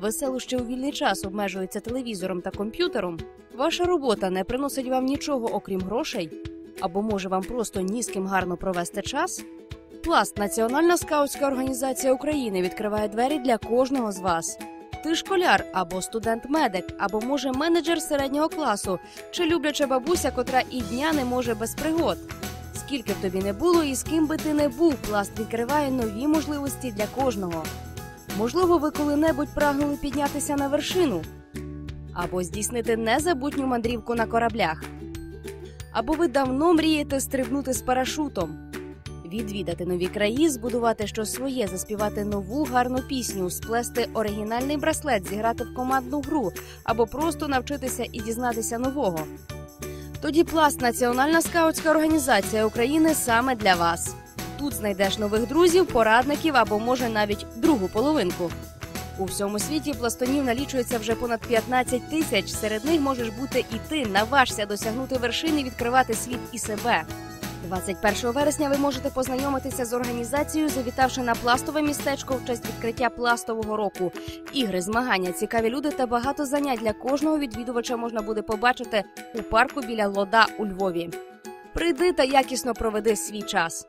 веселощі у вільний час обмежуються телевізором та комп'ютером, ваша робота не приносить вам нічого окрім грошей, або може вам просто ні з ким гарно провести час. Пласт Національна скаутська організація України відкриває двері для кожного з вас. Ти школяр або студент-медик, або може менеджер середнього класу, чи любляча бабуся, котра і дня не може без пригод. Скільки б тобі не було і з ким би ти не був, пласт відкриває нові можливості для кожного. Можливо, ви коли-небудь прагнули піднятися на вершину, або здійснити незабутню мандрівку на кораблях, або ви давно мрієте стрибнути з парашутом, відвідати нові краї, збудувати щось своє, заспівати нову гарну пісню, сплести оригінальний браслет, зіграти в командну гру, або просто навчитися і дізнатися нового. Тоді пласт Національна скаутська організація України саме для вас. Тут знайдеш нових друзів, порадників або може навіть другу половинку. У всьому світі пластунів налічується вже понад 15 тисяч. Серед них можеш бути і ти. Наважся досягнути вершини, відкривати світ і себе. 21 вересня ви можете познайомитися з організацією, завітавши на пластове містечко в честь відкриття пластового року. Ігри, змагання, цікаві люди та багато занять для кожного відвідувача можна буде побачити у парку біля Лода у Львові. Прийди та якісно проведи свій час.